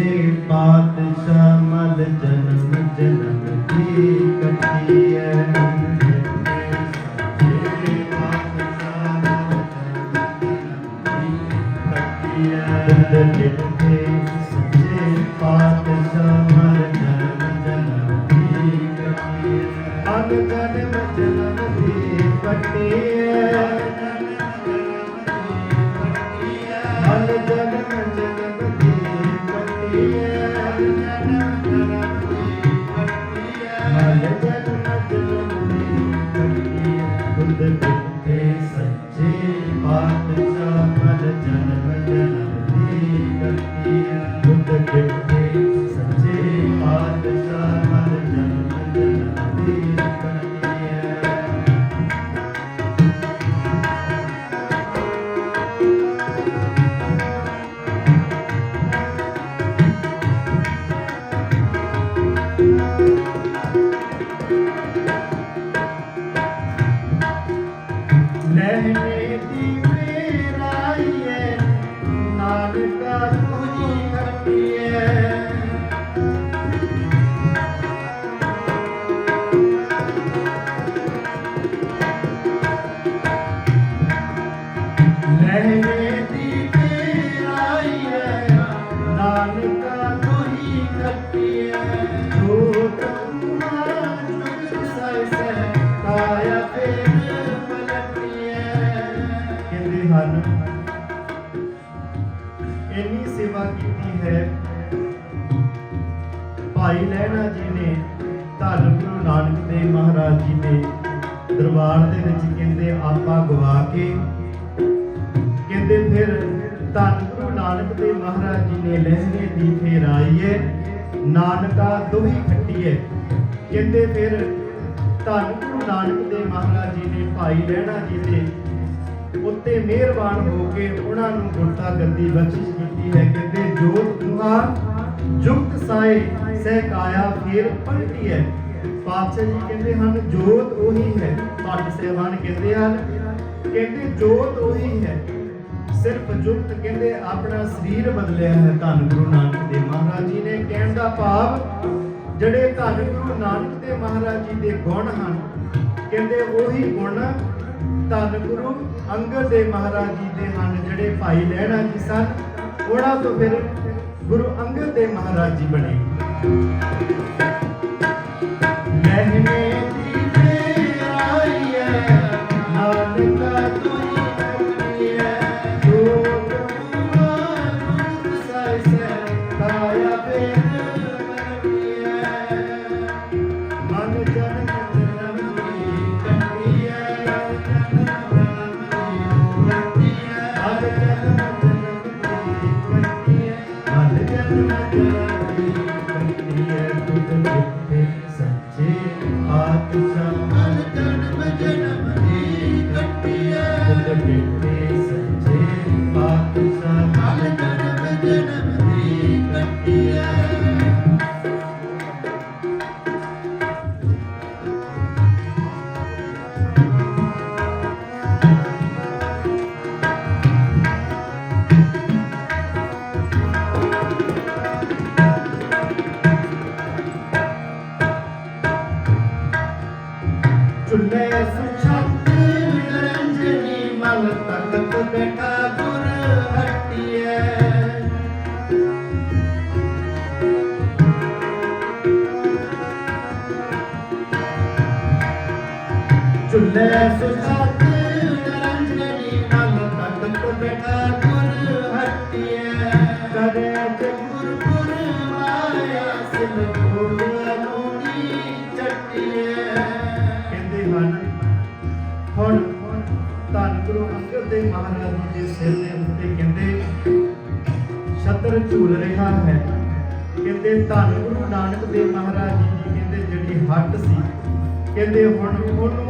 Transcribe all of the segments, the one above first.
ਸੱਚੇ ਪਾਤਸ਼ਾਹ ਮਲ ਜਨਮ ਜਨਮ ਦੀ ਕਟਿਐ ਸੱਚੇ ਜਨਮ ਜਨਮ ਇੰਨੀ ਸੇਵਾ ਕੀਤੀ ਹੈ। ਭਾਈ ਲਹਿਣਾ ਜੀ ਨੇ, ਧੰਨ ਗੁਰੂ ਨਾਨਕ ਦੇਵ ਮਹਾਰਾਜ ਜੀ ਦੇ ਦਰਬਾਰ ਦੇ ਵਿੱਚ ਕਹਿੰਦੇ, ਆਪਾ ਗਵਾ ਕੇ ਕਹਿੰਦੇ ਫਿਰ ਧੰਨ ਗੁਰੂ ਨਾਨਕ ਦੇਵ ਮਹਾਰਾਜ ਜੀ ਨੇ ਲਹਿਣੇ ਦੀ ਫੇਰ ਆਈਏ, ਨਾਨਕਾ ਦੋਹੀ ਖੱਟੀਏ। ਕਹਿੰਦੇ ਫਿਰ ਧੰਨ ਗੁਰੂ ਨਾਨਕ ਦੇਵ ਮਹਾਰਾਜ ਜੀ ਨੇ ਭਾਈ ਲਹਿਣਾ ਜੀ ਦੇ ਉੱਤੇ ਮਿਹਰਬਾਨ ਹੋ ਕੇ ਉਹਨਾਂ ਨੂੰ ਗੁਰਤਾ ਗੱਦੀ ਬਖਸ਼ਿਸ਼ ਕੀਤੀ ਹੈ। ਕਹਿੰਦੇ, ਜੋਤ ਤੁਹਾ ਜੁਗਤ ਸਾਏ ਸਹਿ ਕਾਇਆ ਫੇਰ ਪਲਟੀ ਹੈ ਪਾਤਸ਼ਾਹ ਜੀ ਕਹਿੰਦੇ ਹਨ, ਜੋਤ ਉਹੀ ਹੈ। ਭੱਟ ਸਹਿਬਾਨ ਕਹਿੰਦੇ ਹਨ, ਕਹਿੰਦੇ ਜੋਤ ਉਹੀ ਹੈ। ਸਿਰਫ ਜੁਗਤ ਕਹਿੰਦੇ ਆਪਣਾ ਸਰੀਰ ਬਦਲਿਆ ਹੈ ਧੰਨ ਗੁਰੂ ਨਾਨਕ ਦੇਵ ਮਹਾਰਾਜ ਜੀ ਨੇ। ਕਹਿਣ ਦਾ ਭਾਵ, ਜਿਹੜੇ ਧੰਨ ਗੁਰੂ ਨਾਨਕ ਦੇਵ ਮਹਾਰਾਜ ਜੀ ਦੇ ਗੁਣ ਹਨ, ਕਹਿੰਦੇ ਉਹੀ ਗੁਣ ਧੰਨ ਗੁਰੂ ਅੰਗਦ ਦੇਵ ਮਹਾਰਾਜ ਜੀ ਦੇ ਹਨ, ਜਿਹੜੇ ਭਾਈ ਲਹਿਣਾ ਜੀ ਸਨ। ਉਹਨਾਂ ਤੋਂ ਫਿਰ ਗੁਰੂ ਅੰਗਦ ਦੇਵ ਮਹਾਰਾਜ ਜੀ ਬਣੇ। ਛਤਰ ਝੂਲ ਰਿਹਾ ਹੈ ਕਹਿੰਦੇ ਧੰਨ ਗੁਰੂ ਨਾਨਕ ਦੇਵ ਮਹਾਰਾਜ ਜੀ ਦੀ ਕਹਿੰਦੇ ਜਿਹੜੀ ਹੱਟ ਸੀ ਕਹਿੰਦੇ ਹੁਣ ਉਹਨੂੰ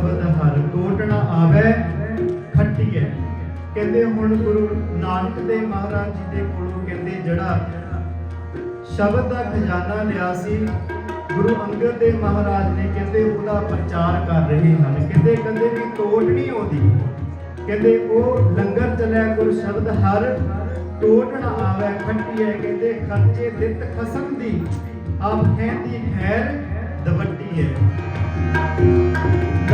ਸ਼ਬਦ ਹਰ ਟੋਟ ਨਾ ਆਵੇ, ਖੱਟੀਏ। ਕਹਿੰਦੇ ਹੁਣ ਗੁਰੂ ਨਾਨਕ ਦੇਵ ਮਹਾਰਾਜ ਜੀ ਦੇ ਕੋਲੋਂ ਕਹਿੰਦੇ ਜਿਹੜਾ ਸ਼ਬਦ ਦਾ ਖਜ਼ਾਨਾ ਲਿਆ ਸੀ, ਗੁਰੂ ਅੰਗਦ ਦੇਵ ਮਹਾਰਾਜ ਨੇ ਕਹਿੰਦੇ ਉਹਦਾ ਪ੍ਰਚਾਰ ਕਰ ਰਹੇ ਹਨ। ਕਹਿੰਦੇ ਕਹਿੰਦੇ ਵੀ ਤੋੜ ਨਹੀਂ ਆਉਂਦੀ। ਕਹਿੰਦੇ ਉਹ ਲੰਗਰ ਚੱਲਿਆ ਗੁਰ ਸ਼ਬਦ ਹਰ ਟੋਟ ਨਾ ਆਵੇ ਖੱਟੀ ਹੈ ਕਹਿੰਦੇ ਖਰਚੇ ਦਿੱਤ ਖਸਮ ਦੀ, ਆਪ ਕਹਿੰਦੀ ਖੈਰ ਦਵੱਟੀ ਹੈ।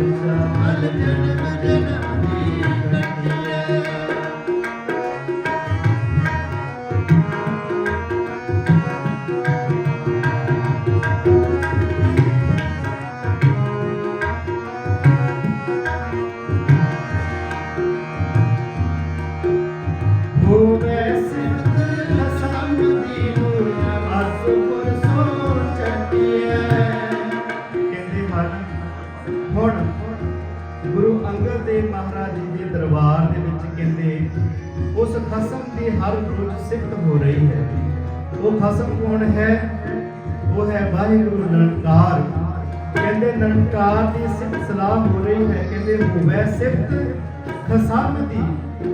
ਪਾਤਸ਼ਾਹ ਮਨ ਦੀ ਸਿਫਤ ਹੋ ਰਹੀ ਹੈ। ਉਹ ਖਸਮ ਕੌਣ ਹੈ? ਉਹ ਹੈ ਵਾਹਿਗੁਰੂ ਨਿਰੰਕਾਰ ਕਹਿੰਦੇ ਨਿਰੰਕਾਰ ਦੀ ਸਿਫਤ ਸਲਾਹ ਹੋ ਰਹੀ ਹੈ। ਕਹਿੰਦੇ ਹੋਵੇ ਸਿਫਤ ਖਸਮ ਦੀ,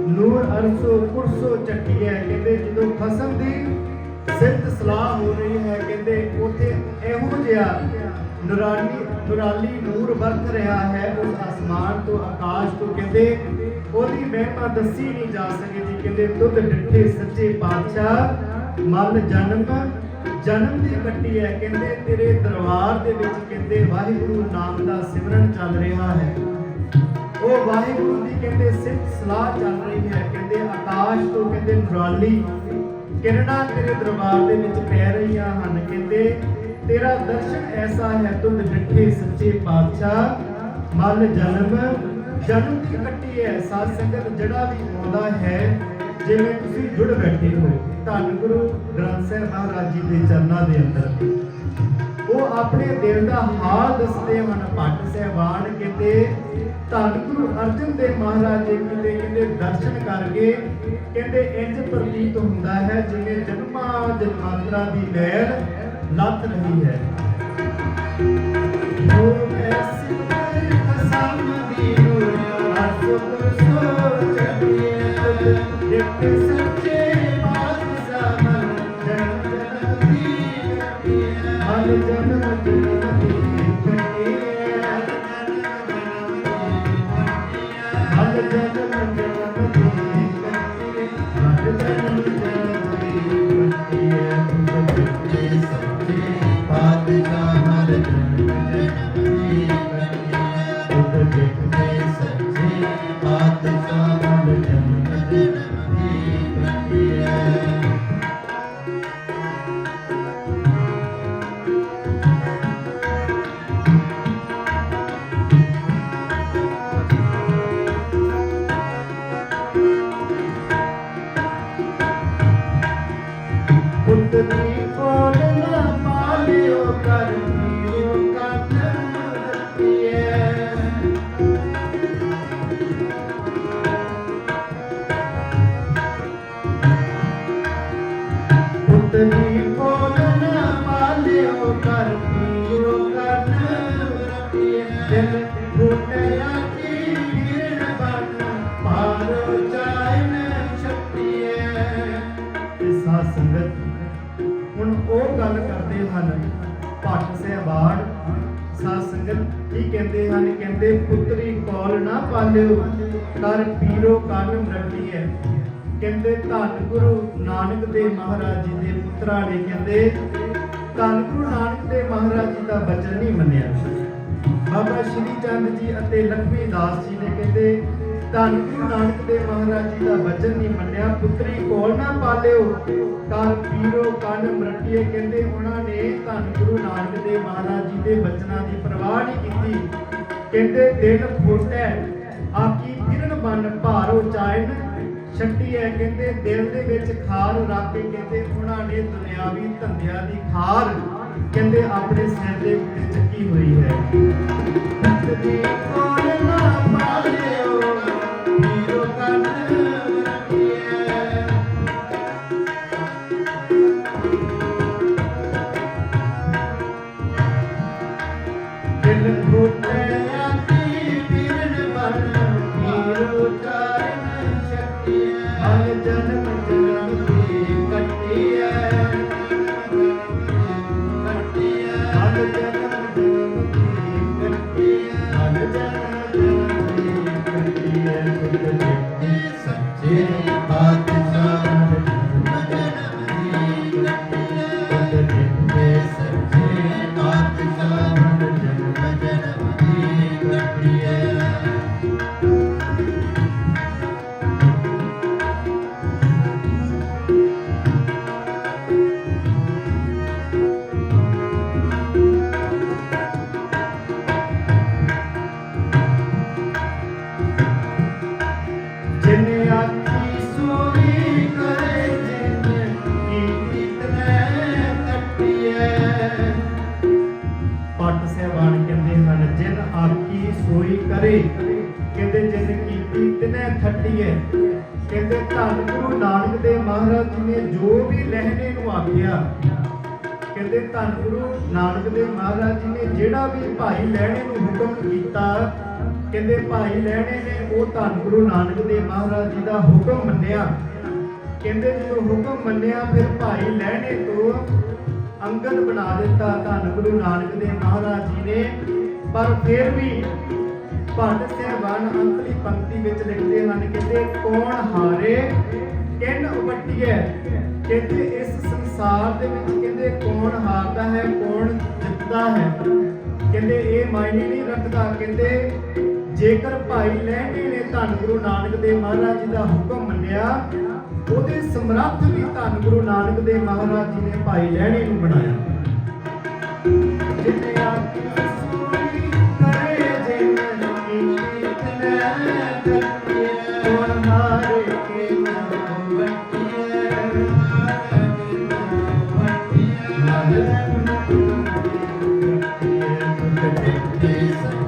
ਨੂਰ ਅਰਸੋ ਕੁਰਸੋ ਚੱਟੀਏ ਕਹਿੰਦੇ ਜਦੋਂ ਖਸਮ ਦੀ ਸਿਫਤ ਸਲਾਹ ਹੋ ਰਹੀ ਹੈ, ਕਹਿੰਦੇ ਉਥੇ ਇਹੋ ਜਿਹਾ ਨੂਰਾਨੀ ਨੂਰਾਲੀ ਨੂਰ ਵਰਤ ਰਿਹਾ ਹੈ। ਉਸ ਅਸਮਾਨ ਤੋਂ, ਆਕਾਸ਼ ਤੋਂ ਕਹਿੰਦੇ ਉਹਦੀ ਮਹਿਮਾ ਦੱਸੀ ਨਹੀਂ ਜਾ ਸਕਦੀ ਕਹਿੰਦੇ ਤੁਧ ਡਿੱਠੇ ਸੱਚੇ ਪਾਤਸ਼ਾਹ ਮਨ ਜਨਮ ਜਨਮ ਦੀ ਕੱਟੀ ਹੈ। ਕਹਿੰਦੇ, ਤੇਰੇ ਦਰਬਾਰ ਦੇ ਵਿੱਚ ਕਹਿੰਦੇ, ਵਾਹਿਗੁਰੂ ਨਾਮ ਦਾ ਸਿਮਰਨ ਚੱਲ ਰਿਹਾ ਹੈ। ਉਹ ਵਾਹਿਗੁਰੂ ਦੀ ਕਹਿੰਦੇ ਸਿਫਤ ਸਲਾਹ ਚੱਲ ਰਹੀ ਹੈ। ਕਹਿੰਦੇ, ਆਕਾਸ਼ ਤੋਂ ਕਹਿੰਦੇ ਨੂਰਾਲੀ ਕਿਰਨਾਂ ਤੇਰੇ ਦਰਬਾਰ ਦੇ ਵਿੱਚ ਪੈ ਰਹੀਆਂ ਹਨ। ਕਹਿੰਦੇ, ਤੇਰਾ ਦਰਸ਼ਨ ਐਸਾ ਹੈ ਤੁਧ ਡਿੱਠੇ ਸੱਚੇ ਪਾਤਸ਼ਾਹ ਮਨ ਜਨਮ ਜਨਮ ਦੀ ਕੱਟੀ ਹੈ। ਸਾਧ ਸੰਗਤ ਜਿਹੜਾ ਵੀ ਆਉਂਦਾ ਹੈ, ਜਿਵੇਂ ਤੁਸੀਂ ਜੁੜ ਬੈਠੇ ਹੋ, ਧੰਨ ਗੁਰੂ ਗ੍ਰੰਥ ਸਾਹਿਬ ਮਹਾਰਾਜ ਜੀ ਦੇ ਚਰਨਾਂ ਦੇ ਅੰਦਰ। ਉਹ ਆਪਣੇ ਦਿਲ ਦਾ ਹਾਲ ਦੱਸਦੇ ਹਨ ਭੱਟ ਸਹਿਬਾਨ ਕਹਿੰਦੇ ਧੰਨ ਗੁਰੂ ਅਰਜਨ ਦੇਵ ਮਹਾਰਾਜ ਜੀ ਕਿਤੇ ਕਹਿੰਦੇ ਦਰਸ਼ਨ ਕਰਕੇ ਕਹਿੰਦੇ, ਇੰਜ ਪ੍ਰਤੀਤ ਹੁੰਦਾ ਹੈ, ਜਿਵੇਂ ਜਨਮਾਂ ਜਨਮਾਂਤਰਾਂ ਦੀ ਲਹਿਰ ਲੱਥ ਰਹੀ ਹੈ। ਉਹ ਐਸੀ Yeah. ਸੰਗਤ ਕੀ ਕਹਿੰਦੇ ਹਨ, ਕਹਿੰਦੇ ਪੁੱਤਰੀ ਕੋਲ ਨਾ ਪਾਲਿਓ, ਕਰ ਪੀਰੋ ਕੰਨ ਰੱਖੀਏ ਕਹਿੰਦੇ ਧੰਨ ਗੁਰੂ ਨਾਨਕ ਦੇਵ ਮਹਾਰਾਜ ਜੀ ਦੇ ਪੁੱਤਰਾਂ ਨੇ ਕਹਿੰਦੇ, ਧੰਨ ਗੁਰੂ ਨਾਨਕ ਦੇਵ ਮਹਾਰਾਜ ਜੀ ਦਾ ਬਚਨ ਨਹੀਂ ਮੰਨਿਆ। ਬਾਬਾ ਸ਼੍ਰੀ ਚੰਦ ਜੀ ਅਤੇ ਲਖਮੀ ਦਾਸ ਜੀ ਨੇ ਕਹਿੰਦੇ ਧੰਨ ਗੁਰੂ ਨਾਨਕ ਦੇਵ ਮਹਾਰਾਜ ਜੀ ਦਾ ਬਚਨ ਨਹੀਂ ਮੰਨਿਆ। ਪੁੱਤਰੀ, ਕੋਲ ਨਾ ਪਾਲਿਓ। ਕਰ ਪੀਰੋ, ਕੰਨ ਮਰਟੀਏ ਕਹਿੰਦੇ ਉਹਨਾਂ ਨੇ ਧੰਨ ਗੁਰੂ ਨਾਨਕ ਦੇਵ ਮਹਾਰਾਜ ਜੀ ਦੇ ਬਚਨਾਂ ਦੀ ਪਰਵਾਹ ਨਹੀਂ ਕੀਤੀ। ਕਹਿੰਦੇ, ਦਿਨ ਫੋਟੈ ਆਕੀ ਫਿਰਨ ਬਨ ਭਾਰੋ ਚਾਇਨ। ਛੱਟੀ ਹੈ ਕਹਿੰਦੇ, ਦਿਲ ਦੇ ਵਿੱਚ ਖਾਰ ਰੱਖ ਕੇ ਕਹਿੰਦੇ ਉਹਨਾਂ ਨੇ ਦੁਨਿਆਵੀ ਧੰਦਿਆਂ ਦੀ ਖਾਰ ਕਹਿੰਦੇ ਆਪਣੇ ਸਿਰ ਦੇ ਉੱਤੇ ਚੱਕੀ ਹੋਈ ਹੈ। ਤਸਦੀ ਕੋਲ ਨਾ ਪਾਲਿਓ। ਸੋਈ ਕਹਿੰਦੇ ਜਿਨ ਕੀਤੀ ਤਿਨੇ ਖੱਟੀਐ ਕਹਿੰਦੇ ਧੰਨ ਗੁਰੂ ਨਾਨਕ ਦੇਵ ਮਹਾਰਾਜ ਜੀ ਨੇ ਜੋ ਵੀ ਲਹਿਣੇ ਨੂੰ ਆਖਿਆ, ਕਹਿੰਦੇ ਧੰਨ ਗੁਰੂ ਨਾਨਕ ਦੇਵ ਮਹਾਰਾਜ ਜੀ ਨੇ ਜਿਹੜਾ ਵੀ ਭਾਈ ਲਹਿਣੇ ਨੂੰ ਹੁਕਮ ਕੀਤਾ, ਕਹਿੰਦੇ ਭਾਈ ਲਹਿਣੇ ਨੇ ਉਹ ਧੰਨ ਗੁਰੂ ਨਾਨਕ ਦੇਵ ਮਹਾਰਾਜ ਜੀ ਦਾ ਹੁਕਮ ਮੰਨਿਆ। ਕਹਿੰਦੇ ਜਦੋਂ ਹੁਕਮ ਮੰਨਿਆ, ਫਿਰ ਭਾਈ ਲਹਿਣੇ ਤੋਂ ਅੰਗਦ ਬਣਾ ਦਿੱਤਾ ਧੰਨ ਗੁਰੂ ਨਾਨਕ ਦੇਵ ਮਹਾਰਾਜ ਜੀ ਨੇ। ਪਰ ਫਿਰ ਵੀ ਭੱਟ ਸਹਿਬਾਨ ਅੰਤਲੀ ਪੰਕਤੀ ਵਿੱਚ ਲਿਖਦੇ ਹਨ ਕਹਿੰਦੇ ਕੌਣ ਹਾਰੇ? ਕਿੰਨ ਉਪਟੀਐ ਕਹਿੰਦੇ ਇਸ ਸੰਸਾਰ ਦੇ ਵਿੱਚ ਕਹਿੰਦੇ ਕੌਣ ਹਾਰਦਾ ਹੈ, ਕੌਣ ਜਿੱਤਦਾ ਹੈ? ਕਹਿੰਦੇ ਇਹ ਮਾਇਨੇ ਨਹੀਂ ਰੱਖਦਾ। ਕਹਿੰਦੇ ਜੇਕਰ ਭਾਈ ਲਹਿਣੇ ਨੇ ਧੰਨ ਗੁਰੂ ਨਾਨਕ ਦੇਵ ਮਹਾਰਾਜ ਜੀ ਦਾ ਹੁਕਮ ਮੰਨਿਆ, ਉਹਦੇ ਸਮਰੱਥ ਵੀ ਧੰਨ ਗੁਰੂ ਨਾਨਕ ਦੇਵ ਮਹਾਰਾਜ ਜੀ ਨੇ ਭਾਈ ਲਹਿਣੇ ਨੂੰ ਬਣਾਇਆ। ਜਿਨੇ ਆਖੀ ਸੱਚੇ